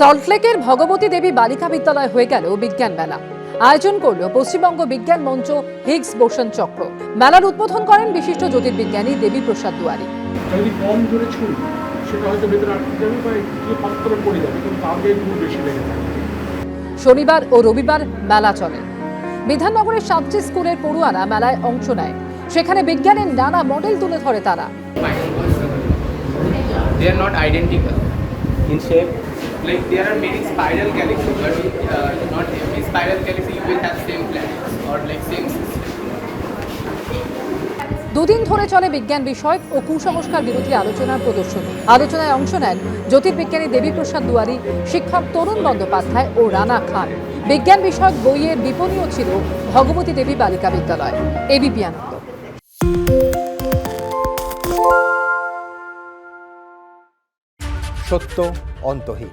সল্টলেকের ভগবতী দেবী বালিকা বিদ্যালয় হয়ে গেল বিজ্ঞান মেলা। আয়োজন করল পশ্চিমবঙ্গ বিজ্ঞান মঞ্চ হিগস বোসন চক্র। মেলার উদ্বোধন করেন বিশিষ্ট জ্যোতির্বিজ্ঞানী দেবী প্রসাদ দুয়ারি। যদি কম জোরে ছুঁড়ি সেটা হয়তো ভেতরে আটকে যাবে বা একটু ফাঁক পড়ে যাবে কিন্তু তার গায়ে বেশি লেগে থাকবে শনিবার ও রবিবার মেলা চলে। বিধাননগরের সাতটি স্কুলের পড়ুয়ারা মেলায় অংশ নেয়। সেখানে বিজ্ঞানের নানা মডেল তুলে ধরে তারা। They are not identical. In shape. Like there are many spiral galaxies, but uh, not every spiral galaxy will have same planets or like same system. দুদিন ধরে চলে বিজ্ঞান বিষয়ক ও কুসংস্কার বিরোধী আলোচনার প্রদর্শনী। আলোচনায় অংশ নেন জ্যোতির্বিজ্ঞানী দেবীপ্রসাদ দুয়ারি শিক্ষক তরুণ বন্দ্যোপাধ্যায় ও রানা খান। বিজ্ঞান বিষয়ক বইয়ের বিপণীও ছিল ভগবতী দেবী বালিকা বিদ্যালয়। এবিপি আনন্দ। সত্য অন্তহীন।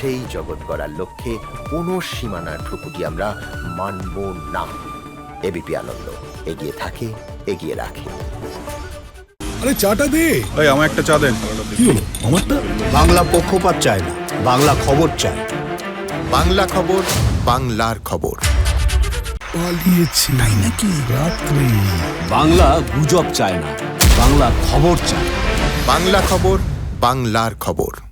সেই জগৎ গড়ার লক্ষ্যে কোনো সীমানার ঠুকুটি আমরা মানব না। এবিপি আনন্দ এগিয়ে থাকে এগিয়ে রাখে। আরে চাটা দে। এই আমার একটা চা দেন। কি হলো? আমারটা? বাংলা পক্ষপাত চায় না বাংলা খবর চায়। বাংলা খবর বাংলার খবর। পালিয়েছি। তাই নাকি? রাত্রি বাংলা গুজব চায় না বাংলা খবর চায় বাংলা খবর বাংলার খবর।